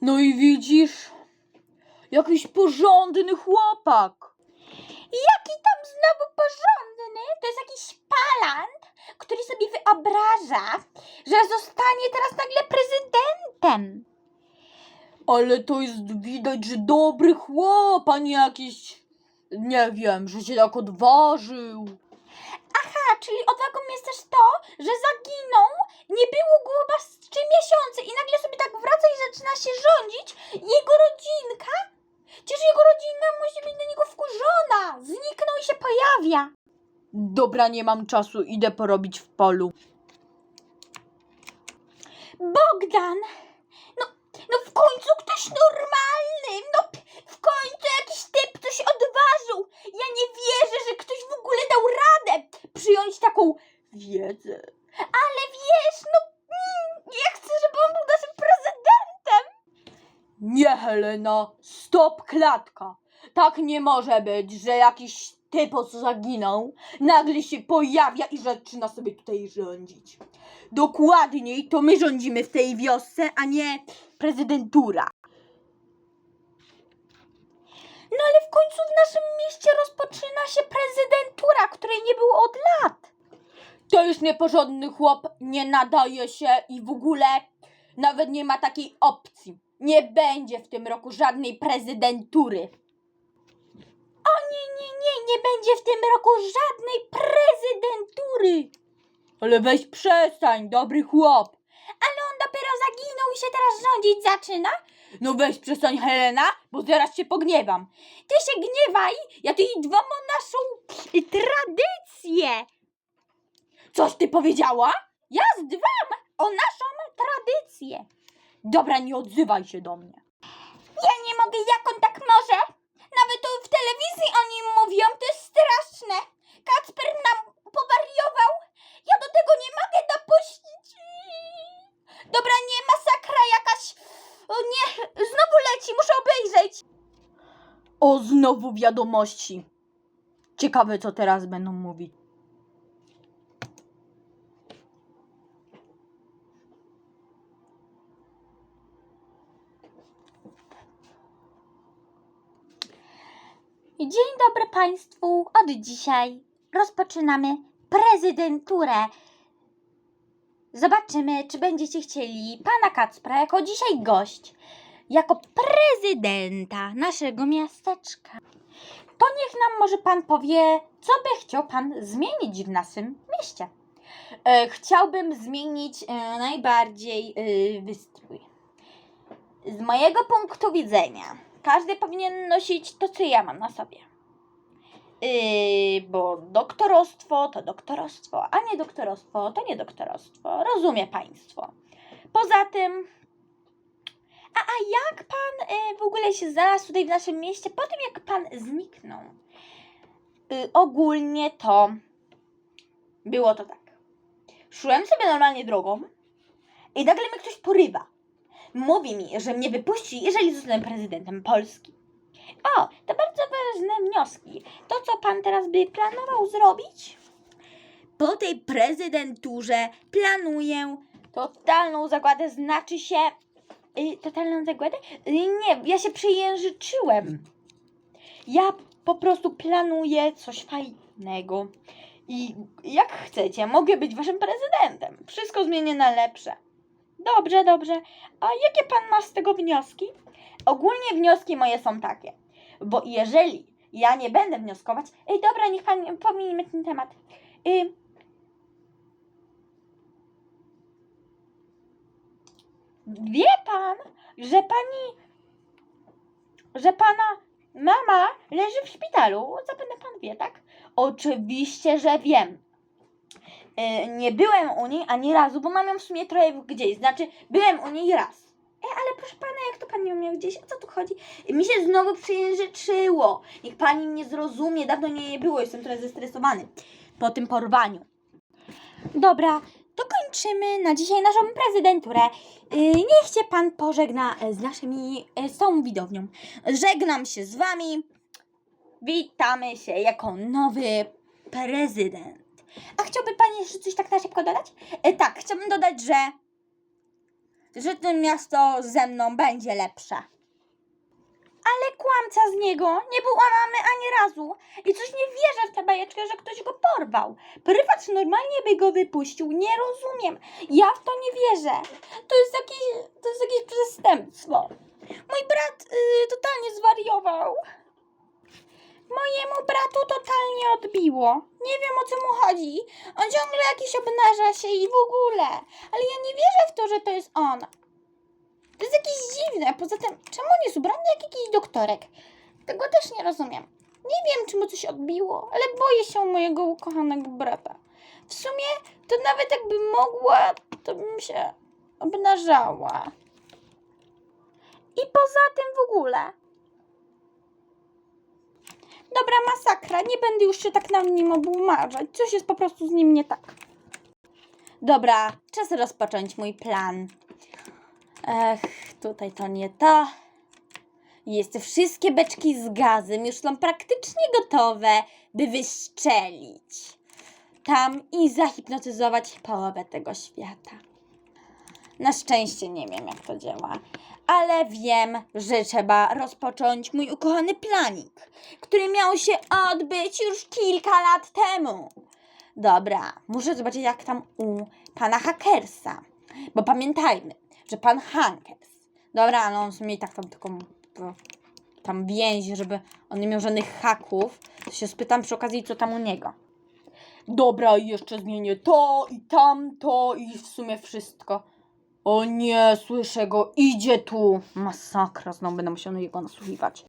No i widzisz, jakiś porządny chłopak. Jaki tam znowu porządny? To jest jakiś palant, który sobie wyobraża, że zostanie teraz nagle prezydentem. Ale to jest widać, że dobry chłop, a nie jakiś, nie wiem, że się tak odważył. Aha, czyli odwagą jest też to, że zaginął, nie było go chyba z trzy miesiące i nagle sobie tak wraca i zaczyna się rządzić. Jego rodzinka? Przecież jego rodzina musi być na niego wkurzona. Zniknął i się pojawia. Dobra, nie mam czasu, idę porobić w polu. Bogdan! No, no w końcu ktoś normalny! No w końcu jakiś typ coś odważył! Ja nie wierzę, że ktoś w ogóle dał radę przyjąć taką Wiedzę. Ale wiesz, no mm, ja chcę, żeby on był naszym prezydentem. Nie, Helena, stop klatka. Tak nie może być, że jakiś typo, co zaginął, nagle się pojawia i zaczyna sobie tutaj rządzić. Dokładniej to my rządzimy w tej wiosce, a nie prezydentura. No ale w końcu w naszym mieście rozpoczyna się prezydentura, której nie było od lat. To jest nieporządny chłop, nie nadaje się i w ogóle nawet nie ma takiej opcji. Nie będzie w tym roku żadnej prezydentury. O nie, nie, nie, nie będzie w tym roku żadnej prezydentury. Ale weź przestań, dobry chłop. Ale on dopiero zaginął i się teraz rządzić zaczyna. No weź przestań, Helena, bo zaraz się pogniewam. Ty się gniewaj, ja tu i o naszą tradycję. Coś ty powiedziała? Ja zdbam o naszą tradycję. Dobra, nie odzywaj się do mnie. Ja nie mogę, jak on tak może? Nawet tu w telewizji o nim mówią, to jest straszne. Kacper nam powariował. Ja do tego nie mogę dopuścić. Dobra, nie, masakra jakaś. O nie, znowu leci, muszę obejrzeć. O, znowu wiadomości. Ciekawe, co teraz będą mówić. Dzień dobry Państwu. Od dzisiaj rozpoczynamy prezydenturę. Zobaczymy, czy będziecie chcieli pana Kacpra jako dzisiaj gość, jako prezydenta naszego miasteczka. To niech nam może pan powie, co by chciał pan zmienić w naszym mieście. E, chciałbym zmienić e, najbardziej e, wystrój. Z mojego punktu widzenia, każdy powinien nosić to, co ja mam na sobie. Yy, bo doktorostwo to doktorostwo, a nie doktorostwo to nie doktorostwo. Rozumie Państwo. Poza tym, a, a jak Pan yy, w ogóle się znalazł tutaj w naszym mieście po tym, jak Pan zniknął? Yy, ogólnie to było to tak. Szłem sobie normalnie drogą i nagle mnie ktoś porywa. Mówi mi, że mnie wypuści, jeżeli zostanę prezydentem Polski. O, to bardzo ważne wnioski. To, co pan teraz by planował zrobić? Po tej prezydenturze planuję totalną zagładę, znaczy się. Y, totalną zagładę? Y, nie, ja się przejężyczyłem. Ja po prostu planuję coś fajnego. I jak chcecie, mogę być waszym prezydentem. Wszystko zmienię na lepsze. Dobrze, dobrze. A jakie pan ma z tego wnioski? Ogólnie wnioski moje są takie. Bo jeżeli ja nie będę wnioskować. Ej, dobra, niech pan pominie ten temat. Y... Wie pan, że pani. że pana mama leży w szpitalu? Zapewne pan wie, tak? Oczywiście, że wiem. Y, nie byłem u niej ani razu, bo mam ją w sumie trochę gdzieś. Znaczy, byłem u niej raz. E, ale proszę pana, jak to pan ją gdzieś? O co tu chodzi? Mi się znowu przejęzyczyło. Niech pani mnie zrozumie. Dawno mnie nie było, jestem trochę zestresowany po tym porwaniu. Dobra, to kończymy na dzisiaj naszą prezydenturę. Yy, niech się pan pożegna e, z naszymi, e, z tą widownią. Żegnam się z wami. Witamy się jako nowy prezydent. A chciałby pani jeszcze coś tak na szybko dodać? E, tak, chciałbym dodać, że że to miasto ze mną będzie lepsze. Ale kłamca z niego, nie był mamy ani razu. I coś nie wierzę w tę bajeczkę, że ktoś go porwał. Prywat normalnie by go wypuścił, nie rozumiem. Ja w to nie wierzę. To jest jakieś, to jest jakieś przestępstwo. Mój brat y, totalnie zwariował. Bratu totalnie odbiło. Nie wiem o co mu chodzi. On ciągle jakiś obnaża się i w ogóle. Ale ja nie wierzę w to, że to jest on. To jest jakieś dziwne. Poza tym, czemu on jest ubrany jak jakiś doktorek? Tego też nie rozumiem. Nie wiem, czy mu coś odbiło, ale boję się mojego ukochanego brata. W sumie, to nawet jakbym mogła, to bym się obnażała. I poza tym w ogóle. Dobra, masakra. Nie będę już się tak na nim obłumarzać. Coś jest po prostu z nim nie tak. Dobra, czas rozpocząć mój plan. Ech, tutaj to nie to. Jest wszystkie beczki z gazem już są praktycznie gotowe, by wystrzelić. Tam i zahipnotyzować połowę tego świata. Na szczęście nie wiem, jak to działa, ale wiem, że trzeba rozpocząć mój ukochany planik, który miał się odbyć już kilka lat temu. Dobra, muszę zobaczyć, jak tam u pana Hackersa, bo pamiętajmy, że pan Hankers, dobra, ale on w tak tam taką tam więź, żeby on nie miał żadnych haków, to się spytam przy okazji, co tam u niego. Dobra, i jeszcze zmienię to i tamto i w sumie wszystko. O nie, słyszę go, idzie tu. Masakra, znowu będę musiał jego nasłuchiwać.